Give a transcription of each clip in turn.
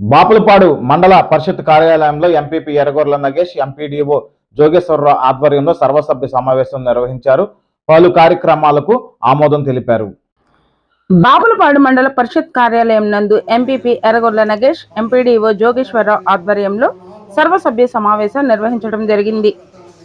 బాపులపాడు మండల పరిషత్ కార్యాలయంలో ఎంపీపీ ఎర్రగొర్ల నగేష్ ఎంపీడీఓ జోగేశ్వరరావు ఆధ్వర్యంలో సర్వసభ్య సమావేశం నిర్వహించారు. పలు కార్యక్రమాలకు ఆమోదం తెలిపారు. బాపులపాడు మండల పరిషత్ కార్యాలయం నందు ఎంపీపీ ఎర్రగొర్ల నగేష్ ఎంపీడీఓ జోగేశ్వరరావు ఆధ్వర్యంలో సర్వసభ్య సమావేశం నిర్వహించడం జరిగింది.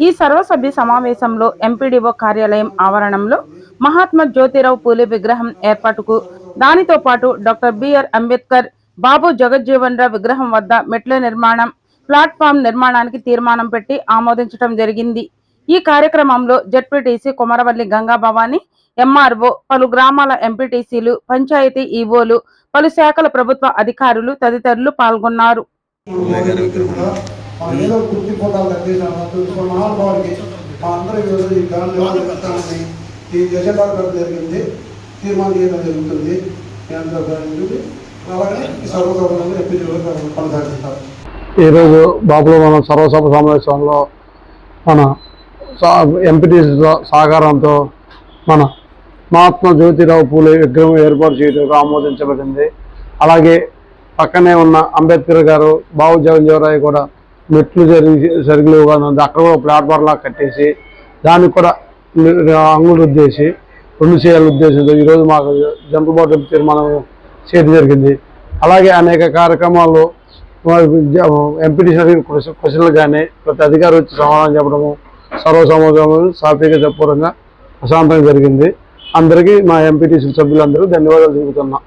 ఈ సర్వసభ్య సమావేశంలో ఎంపీడీఓ కార్యాలయం ఆవరణంలో మహాత్మా జ్యోతిరావు పూలే విగ్రహం ఏర్పాటుకు దానితో పాటు doctor B R Ambedkar Babu Jagjivan Rao విగ్రహం వద్ద మెట్ల నిర్మాణం ప్లాట్ఫామ్ నిర్మాణానికి తీర్మానం పెట్టి ఆమోదించడం జరిగింది. ఈ కార్యక్రమంలో జడ్పీటీసీ కుమరవల్లి గంగాభవాని ఎంఆర్ఓ పలు గ్రామాల ఎంపీటీసీలు పంచాయతీ ఈవోలు పలు శాఖల ప్రభుత్వ అధికారులు తదితరులు పాల్గొన్నారు. తీర్మానం చేయడం జరుగుతుంది. ఈ సర్వసభ్యులందరూ ఎంపీ కొనసాగిస్తారు. ఈరోజు బాపులో మనం సర్వసభ సమావేశంలో మన ఎంపీటీ సహకారంతో మన మహాత్మా జ్యోతిరావు పూలే విగ్రహం ఏర్పాటు చేయడం ఆమోదించబడింది. అలాగే పక్కనే ఉన్న అంబేద్కర్ గారు బాబు జగన్జీవరాయ్ కూడా మెట్లు జరిగి సరిగ్గా అక్కడ కూడా ప్లాట్ఫామ్ లాగా కట్టేసి దానికి కూడా అంగులు ఉద్దేశి రెండు చేయాల ఉద్దేశంతో ఈరోజు మాకు జంపుబాటు తీర్మానం చేయడం జరిగింది. అలాగే అనేక కార్యక్రమాలు ఎంపీటీసీ క్వశ్చన్లు కానీ ప్రతి అధికారి వచ్చి సమాధానం చెప్పడము సర్వసమాజంలో సాఫీగా చెప్పడంగా ప్రశాంతంగా జరిగింది. అందరికీ మా ఎంపీటీసీ సభ్యులందరూ ధన్యవాదాలు తెలుపుతున్నా.